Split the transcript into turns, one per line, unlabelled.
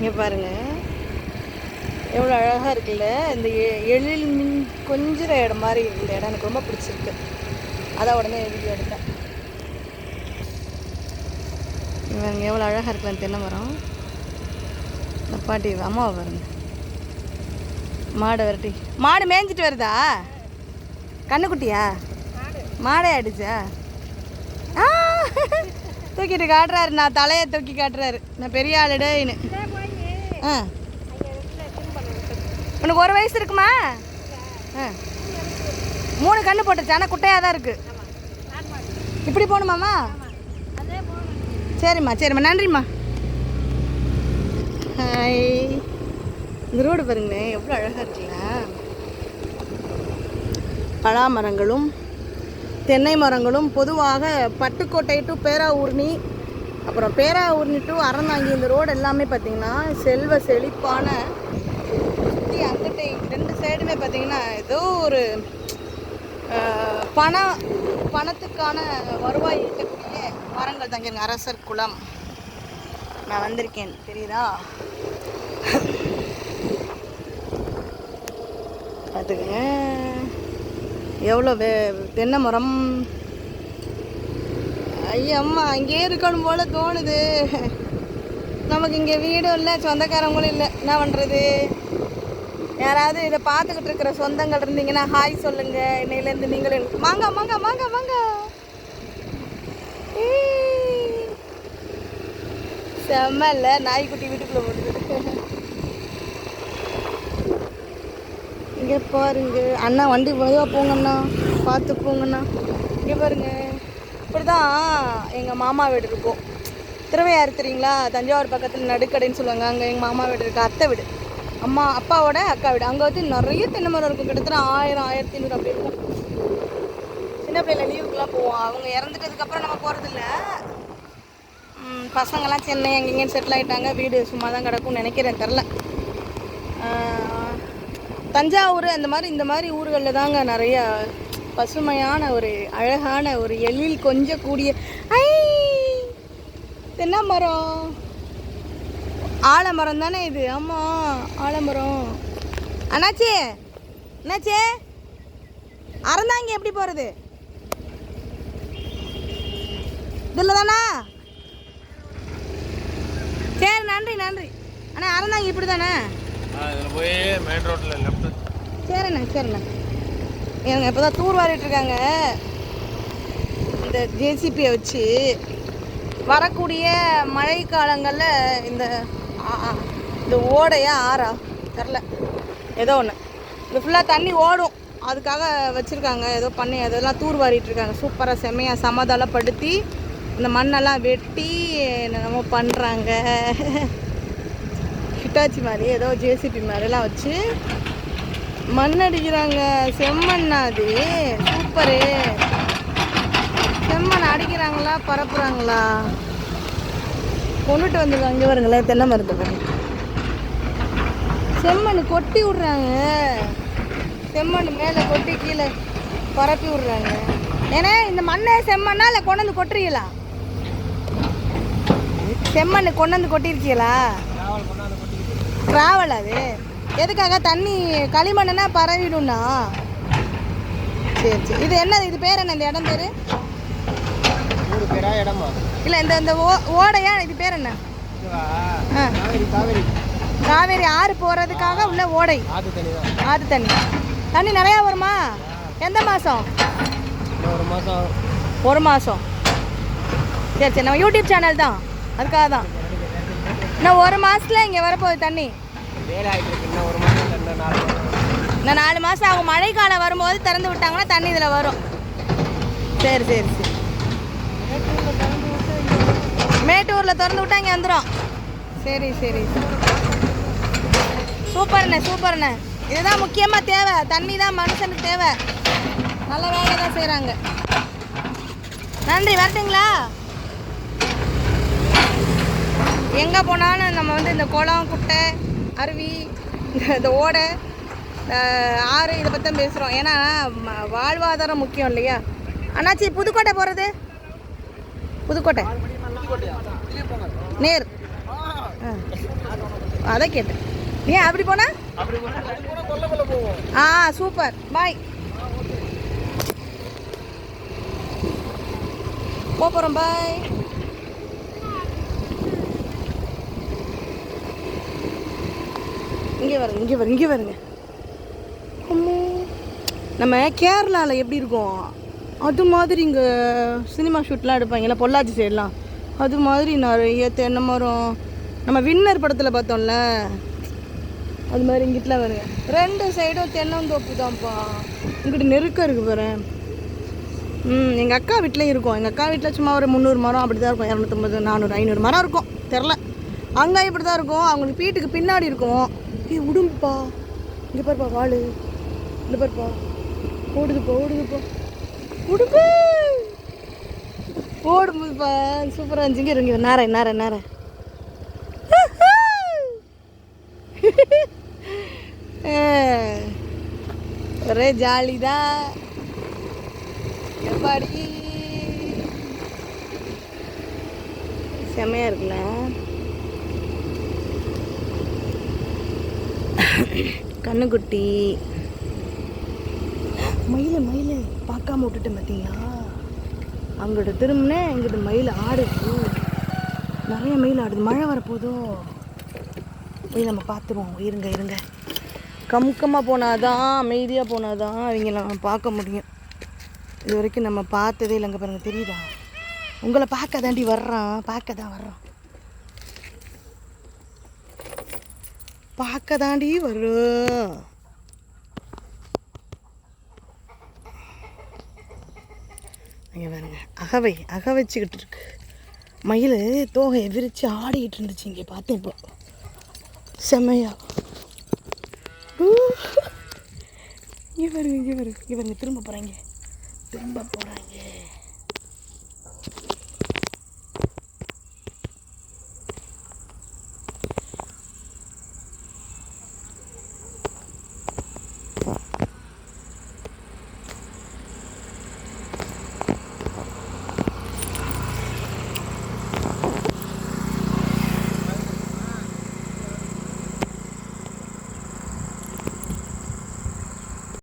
இங்கே பாருங்கள் எவ்வளோ அழகாக இருக்குல்ல? இந்த எ- எழில் மின் கொஞ்சிற இடம் மாதிரி இந்த இடம் எனக்கு ரொம்ப பிடிச்சிருக்கு. அதான் உடனே வீடியோ எடுத்தேன். இவங்க எவ்வளோ அழகாக இருக்கலாம் தென்னை மரம். இந்த பாட்டி அம்மாவை பாருங்க. மாடை விரட்டி. மாடு மேய்ஞ்சிட்டு வருதா? கண்ணுக்குட்டியா? மாடை ஆடிச்சா ஆ தூக்கிட்டு காட்டுறாரு நான் தலையை தூக்கி காட்டுறாரு. நான் பெரிய ஆளுடேன்னு ஆ. உனக்கு ஒரு வயசு இருக்குமா? ஆ. மூணு கண்ணு போட்டுருச்சு ஆனால் குட்டையாக தான் இருக்குது இப்படி போகணுமாம்மா? சரிம்மா சரிம்மா. நன்றிம்மா. ஹாய். இந்த ரோடு பாருங்களேன் எவ்வளோ அழகாக இருக்குல்ல? பலா மரங்களும் தென்னை மரங்களும் பொதுவாக பட்டுக்கோட்டை டு பேராவூர்னி அப்புறம் பேராவூர்ணி டு அறந்தாங்கி இந்த ரோடு எல்லாமே பார்த்திங்கன்னா செல்வ செழிப்பான சுற்றி அங்கிட்ட ரெண்டு சைடுமே பார்த்திங்கன்னா ஏதோ ஒரு பணம் பணத்துக்கான வருவாய் இருக்கக்கூடிய மரங்கள் தங்கியிருங்க அரசர் குளம். நான் வந்திருக்கேன். தெரியுதா? பார்த்துக்கங்க எவ்வளோ வே தென்னை மரம் ஐயோ அம்மா அங்கேயே இருக்கணும் போல தோணுது. நமக்கு இங்கே வீடும் இல்லை சொந்தக்காரங்களும் இல்லை. என்ன பண்ணுறது யாராவது இதை பார்த்துக்கிட்டு இருக்கிற சொந்தங்கள் இருந்தீங்கன்னா ஹாய் சொல்லுங்க. இன்னையிலேருந்து நீங்களும் மாங்க மாங்க மாங்க மாங்க செம்ம இல்லை? நாய்க்குட்டி வீட்டுக்குள்ளே போட்டுக்கிட்டு. இங்கே பாருங்க. அண்ணா வண்டி மெதுவாக போங்கண்ணா. பார்த்து போங்கண்ணா. இங்கே பாருங்க. இப்படி தான் எங்கள் மாமா வீடு இருக்கும். திருவையாறு தெரியுங்களா? தஞ்சாவூர் பக்கத்தில் நடுக்கடைன்னு சொல்லுவாங்க. அங்கே எங்கள் மாமா வீடு இருக்குது அத்தை வீடு. அம்மா அப்பாவோட அக்கா வீடு. அங்கே வந்து நிறைய தென்னை மரம் இருக்கும். கிட்டத்தட்ட ஆயிரம் ஆயிரத்தி ஐநூறு அப்படி இருக்கும். சின்ன பிள்ளைல லீவுக்குலாம் போவோம். அவங்க இறந்துட்டதுக்கப்புறம் நம்ம போகிறதில்ல பசங்கள்லாம் சென்னை எங்கெங்கேயும் செட்டில் ஆகிட்டாங்க வீடு சும்மா தான் கிடக்கும்னு நினைக்கிறேன். தெரில தஞ்சாவூர் அந்த மாதிரி இந்த மாதிரி ஊர்களில் தாங்க நிறைய பசுமையான ஒரு அழகான ஒரு எழில் கொஞ்சம் கூடிய ஐ தென்னை மரம் ஆலமரம் தானே இது? ஆமாம் ஆலமரம். அண்ணாச்சி அண்ணாச்சி அறந்தாங்க எப்படி போகிறது இதில் தானா? சரி நன்றி நன்றி. அண்ணா அறந்தாங்க இப்படி தானே?
இதில் போய் மெயின் ரோட்டில் லெஃப்ட்
சரிண்ணே சரிண்ணே. எனக்கு இப்போ தான் தூர் வாரிட்டு இருக்காங்க. இந்த ஜேசிபியை வச்சு வரக்கூடிய மழை காலங்களில் இந்த ஆ, ஆ, இந்த ஓடையா ஆறா? தெரில ஏதோ ஒன்று இது ஃபுல்லாக தண்ணி ஓடும். அதுக்காக வச்சுருக்காங்க. ஏதோ பண்ணி அதெல்லாம் தூர் வாரிட்டு இருக்காங்க. சூப்பராக செம்மையாக சமதளப்படுத்தி இந்த மண்ணெல்லாம் வெட்டி என்னென்னமோ பண்ணுறாங்க ஹிட்டாச்சி மாதிரி ஏதோ ஜேசிபி மாதிரிலாம் வச்சு மண் அடிக்கிறாங்க. செம்மண்ணா அது. சூப்பரு. செம்மண் அடிக்கிறாங்களா? பரப்புறாங்களா? கொண்டுட்டு வந்துருக்காங்க இங்கே வருங்களேன் தென்னை மரத்தை பாருங்க செம்மண் கொட்டி விட்றாங்க. செம்மண் மேலே கொட்டி கீழே பரப்பி விட்றாங்க. ஏன்னா இந்த மண்ணை செம்மண்ணா? இல்லை கொண்டு வந்து கொட்டுறீங்களா? செம்மண் கொண்டு வந்து கொட்டிருக்கீங்களா? ட்ராவல் அது? எதுக்காக தண்ணி களிமண்ணுனா பரவிடும்னா? சரி சரி. இது என்ன இது பேர் என்ன? இந்த இடம் பேர்?
இடமா?
இல்லை இந்த இந்த ஓ ஓடையா? இது பேர் என்ன?
காவேரி காவேரி.
காவேரி ஆறு போகிறதுக்காக உள்ள ஓடை.
ஆத்து தண்ணி
தண்ணி. தண்ணி நிறையா வருமா? எந்த மாதம்
ஒரு மாதம்
ஒரு மாதம் சரி சரி. நம்ம யூடியூப் சேனல் தான். அதுக்காக தான். இன்னும் ஒரு மாதத்தில் இங்கே வரப்போகுது தண்ணி.
வேலை ஆகிட்டு இருக்கு இன்னும் ஒரு மாதம் ரெண்டு நாலு மாதம்
அவங்க நாலு மாதம் மழைக்காலம் வரும்போது திறந்து விட்டாங்கன்னா தண்ணி இதில் வரும். சரி சரி சரி. மேட்டூரில் திறந்து விட்டா இங்கே வந்துடும் சரி சரி. சூப்பர்ண்ணே சூப்பர்ண்ணே இதுதான் முக்கியமாக தேவை. தண்ணி தான் மனுஷனுக்கு தேவை. நல்ல வேலை தான் செய்கிறாங்க நன்றி வரட்டுங்களா? எங்கே போனாலும் நம்ம வந்து இந்த குளம் குட்டை அருவி இந்த- இந்த ஓடை ஆறு இதை பற்றி தான் பேசுகிறோம் ஏன்னா வாழ்வாதாரம் முக்கியம் இல்லையா? அண்ணாச்சி புதுக்கோட்டை போகிறது புதுக்கோட்டை. நேர். அதை அதான் கேட்டேன். ஏன் அப்படி போனா? ஆ சூப்பர். பாய். போகிறோம் பாய். இங்கே வருங்க இங்கே வருங்க இங்கே வருங்க. நம்ம கேரளாவில் எப்படி இருக்கும்? அது மாதிரி இங்கே சினிமா ஷூட்லாம் எடுப்பாங்கல்ல பொள்ளாச்சி சைட்லாம் அது மாதிரி நிறைய தென்னை மரம். நம்ம வின்னர் படத்தில் பார்த்தோம்ல? அது மாதிரி இங்கிட்டலாம் வருங்க. ரெண்டு சைடும் தென்னந்தோப்பு தான்ப்பா இங்கிட்ட நெருக்கம் இருக்கு பாரு. ம் எங்கள் அக்கா வீட்டிலையும் இருக்கும். எங்கள் அக்கா வீட்டில் சும்மா ஒரு முந்நூறு மரம் அப்படி தான் இருக்கும். இரநூத்தம்பது நானூறு ஐநூறு மரம் இருக்கும். தெரில அங்கே இப்படி தான் இருக்கும். அவங்களுக்கு வீட்டுக்கு பின்னாடி இருக்கும். ஏ உடும்பா இங்கே பாருப்பா வாழு இந்த பாருப்பா. ஓடுதுப்பா ஓடுதுப்பா உடுப்பு ஓடும்போதுப்பா சூப்பராக இருந்துச்சு. இங்கே இருங்க நேர நேர நேர. ஒரே ஜாலி தான் எப்பாடி? செமையா இருக்குல்ல? கண்ணுக்குட்டி. மயில் மயில் பார்க்காம விட்டுட்டு பார்த்தீங்களா அங்கிட்ட திரும்பினே இங்கிட்ட மயில் ஆடுது. நிறைய மயில் ஆடுது. மழை வரப்போதோ? போய் நம்ம பார்த்துருவோம். இருங்க இருங்க. கமுக்கமாக போனாதான் அமைதியாக போனாதான் அவங்கள நம்ம பார்க்க முடியும். இது வரைக்கும் நம்ம பார்த்ததே இல்லைங்க பாருங்க. தெரியுதா? உங்களை பார்க்க தாண்டி வர்றான். பார்க்க தான் வர்றான். பார்க்க தாண்டி வரும். இங்கே பாருங்க அகவை அக வச்சுக்கிட்டு இருக்கு. மயில் தோகையை விரித்து ஆடிக்கிட்டு இருந்துச்சு இங்கே பார்த்தேன் இப்போ. செம்மையா. இங்கே பாருங்க இங்கே பாருங்க இங்கே பாருங்க திரும்ப போகிறாங்க திரும்ப போகிறாங்க